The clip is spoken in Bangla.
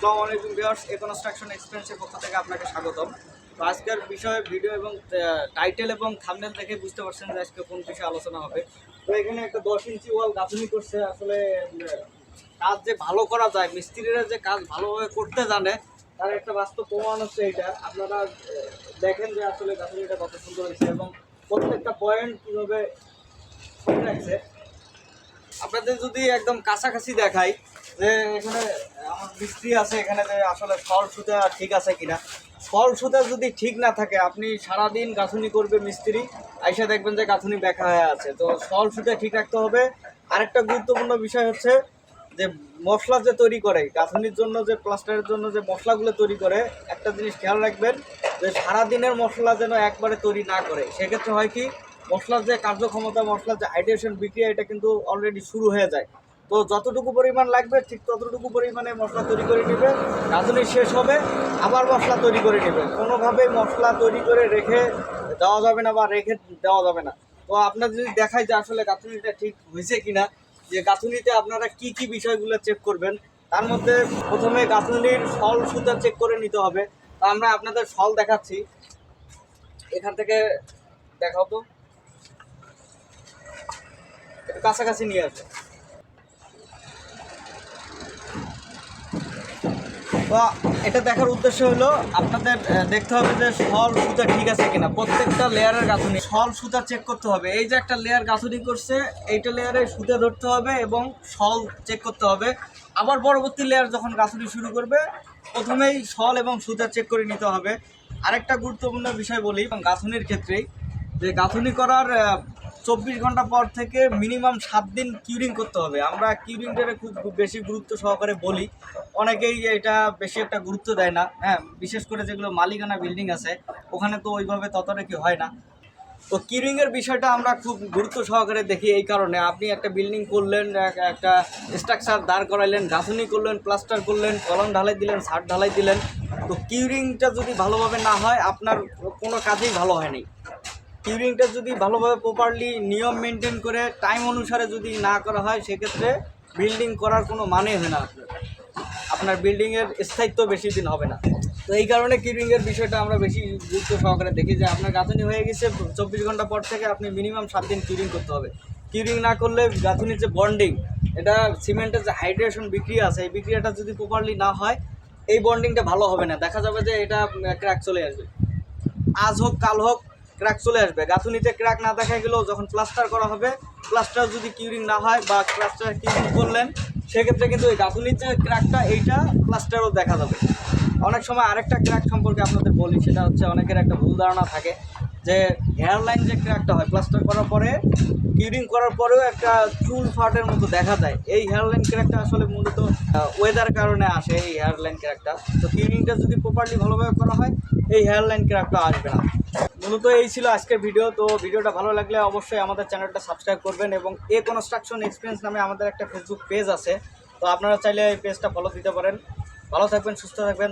আসসালামু আলাইকুম ভিউয়ার্স এ কনস্ট্রাকশন এক্সপেন্সের পক্ষ থেকে আপনাকে স্বাগতম। তো আজকের বিষয়ে ভিডিও এবং টাইটেল এবং থাম্বনেল দেখে বুঝতে পারছেন যে আজকে কোন বিষয়ে আলোচনা হবে। তো এখানে একটা দশ ইঞ্চি ওয়াল গাঁথনি করছে, আসলে কাজ যে ভালো করা যায়, মিস্ত্রিরা যে কাজ ভালোভাবে করতে জানে, তার একটা বাস্তব প্রমাণ হচ্ছে এটা আপনারা দেখেন যে আসলে গাঁথনিটা কত সুন্দর হয়েছে এবং প্রত্যেকটা পয়েন্ট কীভাবে রাখছে। আপনাদের যদি একদম কাছাকাছি দেখাই, যে এখানে আমার মিস্ত্রি আছে এখানে যে আসলে ফল সুতা ঠিক আছে কিনা। ফল সুতা যদি ঠিক না থাকে, আপনি সারাদিন গাঁথুনি করবে মিস্ত্রি, আইসা দেখবেন যে গাঁথুনি বেঁকা হয়ে আছে। তো ফল সুতা ঠিক রাখতে হবে। আরেকটা গুরুত্বপূর্ণ বিষয় হচ্ছে যে মশলা যে তৈরি করে, গাঁথনির জন্য যে প্লাস্টারের জন্য যে মশলাগুলো তৈরি করে, একটা জিনিস খেয়াল রাখবেন যে সারাদিনের মশলা যেন একবারে তৈরি না করে। সেক্ষেত্রে হয় কি, মশলার যে কার্যক্ষমতা, মশলার যে হাইড্রেশন বিক্রিয়া, এটা কিন্তু অলরেডি শুরু হয়ে যায়। তো যতটুকু পরিমাণ লাগবে, ঠিক ততটুকু পরিমাণে মশলা তৈরি করে নেবে। গাঁথনি শেষ হবে, আবার মশলা তৈরি করে নেবে। কোনোভাবেই মশলা তৈরি করে রেখে দেওয়া যাবে না বা রেখে দেওয়া যাবে না। তো আপনার যদি দেখায় যে আসলে গাঁথনিটা ঠিক হয়েছে কি না যে গাঁথুনিতে আপনারা কি কি বিষয়গুলো চেক করবেন, তার মধ্যে প্রথমে গাঁথুনির ফল সুতা চেক করে নিতে হবে। তো আমরা আপনাদের ফল দেখাচ্ছি। এখান থেকে দেখাও তো। একটু কাছাকাছি নিয়ে আসবে তো এটা দেখার উদ্দেশ্য হলো আপনাদের দেখতে হবে যে সল সুতা ঠিক আছে কিনা। প্রত্যেকটা লেয়ারের গাঁথনি সল সুতা চেক করতে হবে। এই যে একটা লেয়ার গাঁথনি করছে, এইটা লেয়ারে সুতা ধরতে হবে এবং সল চেক করতে হবে। আবার পরবর্তী লেয়ার যখন গাঁথনি শুরু করবে, প্রথমেই সল এবং সুতা চেক করে নিতে হবে। আরেকটা গুরুত্বপূর্ণ বিষয় বলি গাঁথনির ক্ষেত্রেই, যে গাঁথুনি করার চব্বিশ ঘণ্টা পর থেকে মিনিমাম সাত দিন কিউরিং করতে হবে। আমরা কিউরিংটারে খুব বেশি গুরুত্ব সহকারে বলি। অনেকেই এটা বেশি একটা গুরুত্ব দেয় না। হ্যাঁ বিশেষ করে যেগুলো মালিকানা বিল্ডিং আছে, ওখানে তো ওইভাবে ততটা কি হয় না। তো কিউরিংয়ের বিষয়টা আমরা খুব গুরুত্ব সহকারে দেখি এই কারণে। আপনি একটা বিল্ডিং করলেন, এক- একটা স্ট্রাকচার দাঁড় করাইলেন, গাঁথনি করলেন প্লাস্টার করলেন, কলম ঢালাই দিলেন, ছাদ ঢালাই দিলেন। তো কিউরিংটা যদি ভালোভাবে না হয়, আপনার কোনো কাজেই ভালো হয়নি। কিউরিংটা যদি ভালোভাবে প্রপারলি নিয়ম মেনটেন করে টাইম অনুসারে যদি না করা হয়, সেক্ষেত্রে বিল্ডিং করার কোনো মানে হয় না আপনার। আপনার বিল্ডিংয়ের স্থায়িত্ব বেশি দিন হবে না। তো এই কারণে কিউরিংয়ের বিষয়টা আমরা বেশি গুরুত্ব সহকারে দেখি যে, আপনার গাঁথনি হয়ে গেছে, চব্বিশ ঘণ্টা পর থেকে আপনি মিনিমাম সাত দিন কিউরিং করতে হবে। কিউরিং না করলে গাঁথনির যে বন্ডিং এটা সিমেন্টের যে হাইড্রেশন বিক্রিয়া আছে, এই বিক্রিয়াটা যদি প্রপারলি না হয়, এই বন্ডিংটা ভালো হবে না। দেখা যাবে যে এটা ক্র্যাক চলে আসবে। আজ হোক, কাল হোক ক্র্যাক চলে আসবে। গাঁথুনিতে ক্র্যাক না দেখা গেলেও যখন প্লাস্টার করা হবে প্লাস্টার যদি কিউরিং না হয় বা প্লাস্টার কিউরিং করলেন, সেক্ষেত্রে কিন্তু ওই গাঁথুনির যে ক্র্যাকটা এইটা প্লাস্টারও দেখা যাবে। অনেক সময় আরেকটা ক্র্যাক সম্পর্কে আপনাদের বলি, সেটা হচ্ছে অনেকের একটা ভুল ধারণা থাকে যে হেয়ারলাইন যে ক্র্যাকটা হয় প্লাস্টার করার পরে কিউরিং করার পরেও একটা চুল ফাটের মতো দেখা যায়। এই হেয়ারলাইন ক্র্যাকটা আসলে মূলত ওয়েদার কারণে আসে এই হেয়ারলাইন ক্র্যাকটা তো কিউরিংটা যদি প্রপারলি ভালোভাবে করা হয়, এই হেয়ারলাইন ক্র্যাকটা আসবে না। মূলত এই ছিল আজকের ভিডিও তো ভিডিওটা ভালো লাগলে অবশ্যই আমাদের চ্যানেলটা সাবস্ক্রাইব করবেন এবং এ কনস্ট্রাকশন এক্সপিরিয়েন্স নামে আমাদের একটা ফেসবুক পেজ আছে। তো আপনারা চাইলে এই পেজটা ফলো দিতে পারেন। ভালো থাকবেন, সুস্থ থাকবেন।